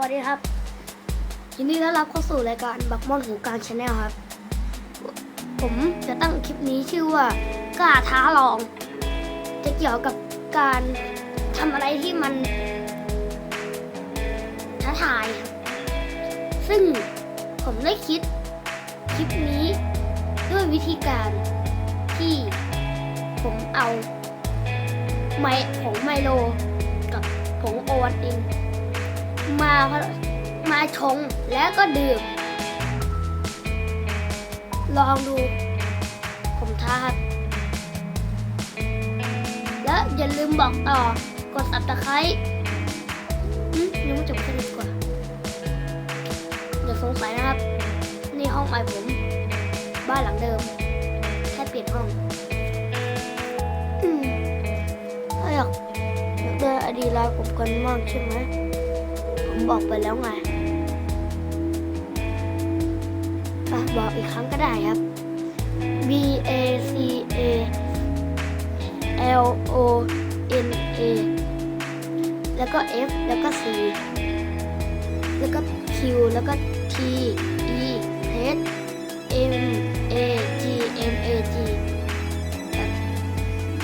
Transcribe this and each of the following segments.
วัสดีครับ ยินดีต้อนรับเข้าสู่รายการบักม่อนหูการชาแนลครับ ผมจะตั้งคลิปนี้ชื่อว่ากล้าท้าลอง จะเกี่ยวกับการทำอะไรที่มันท้าทายครับซึ่งผมได้คิดคลิปนี้ด้วยวิธีการที่ผมเอาไมผงไมโลกับผงโอวัลติน มามาชงแล้วก็ดื่ม ลองดู ผมท้าครับและอย่าลืมบอกต่อกดสับตะไคร้ยังไม่จบแค่นี้ดีกว่าอย่าสงสัยนะครับ นี่ห้องใหม่ผม บ้านหลังเดิม แค่เปลี่ยนห้องอืมอยากอยากได้อดีไลน์ผมกันมากใช่ไหม ผมบอกไปแล้วไงอะบอกอีกครั้งก็ได้ครับ B A C A L O N A แล้วก็ F แล้วก็ C แล้วก็ Q แล้วก็ T E H M A G M A G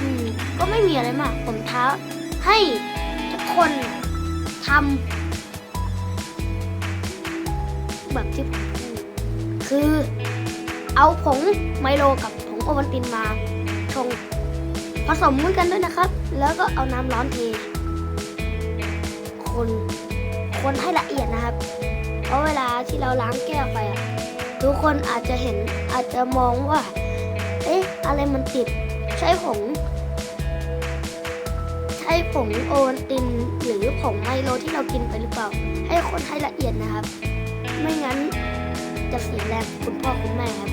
อืมก็ไม่มีอะไรมาก ผมท้าให้ทุกคนทำ แบบที่ผมพูดคือเอาผงไมโลกับผงโอวัลตินมาชงผสมกันด้วยนะครับ แล้วก็เอาน้ำร้อนเทคนคนให้ละเอียดนะครับ เพราะเวลาที่เราล้างแก้วไปอะทุกคนอาจจะเห็นอาจจะมองว่า เอ๊ะ อะไรมันติด ใช้ผง ใช้ผงโอวัลตินหรือผงไมโลที่เรากินไปหรือเปล่า ให้คนให้ละเอียดนะครับ ไม่งั้นจะเสียแรงคุณพ่อคุณแม่ครับ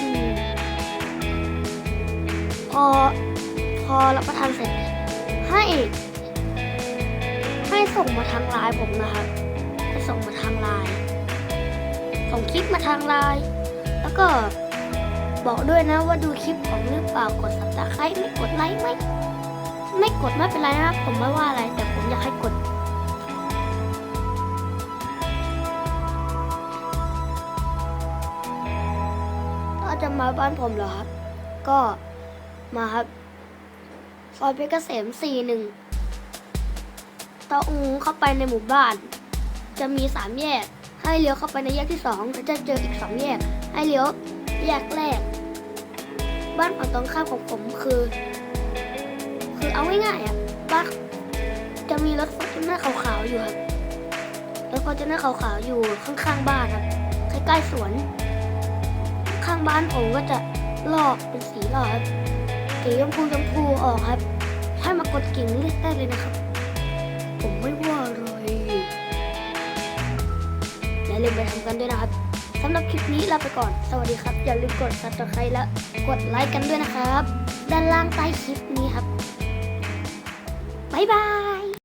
อพอพอรับประทานเสร็จ ให้ให้ส่งมาทางไลน์ผมนะครับให้ส่งมาทางไลน์ส่งคลิปมาทางไลน์แล้วก็บอกด้วยนะว่าดูคลิปผมหรือเปล่ากด subscribe ไม่กดไลค์ไม่ไม่กดไม่เป็นไรนะครับผมไม่ว่าอะไรแต่ผมอยากให้กด จะมาบ้านผมเหรอครับ ก็มาครับซอยเพชรเกษมสี่หนึ่งตรงเข้าไปในหมู่บ้าน จะมีสามแยก ให้เลี้ยวเข้าไปในแยกที่สองจะเจออีกสองแยก ให้เลี้ยวแยกแรก บ้านฝั่งตรงข้ามของผมคือ คือเอาง่ายๆอะบ้านจะมีรถฟอร์จูเนอร์ขาวๆอยู่ครับรถฟอร์จูเนอร์ขาวๆอยู่ข้างๆบ้านครับใกล้ๆสวน ข้างบ้านผมก็จะลอกเป็นสีหลอดสีชมพูชมพูออกครับ ให้มากดกิ่งเลือกได้เลยนะครับ ผมไม่ว่าเลยอย่าลืมไปทำกันด้วยนะครับสำหรับคลิปนี้ลาไปก่อน สวัสดีครับ อย่าลืมกด subscribe และกดไลค์กันด้วยนะครับ ด้านล่างใต้คลิปนี้ครับ บ๊ายบาย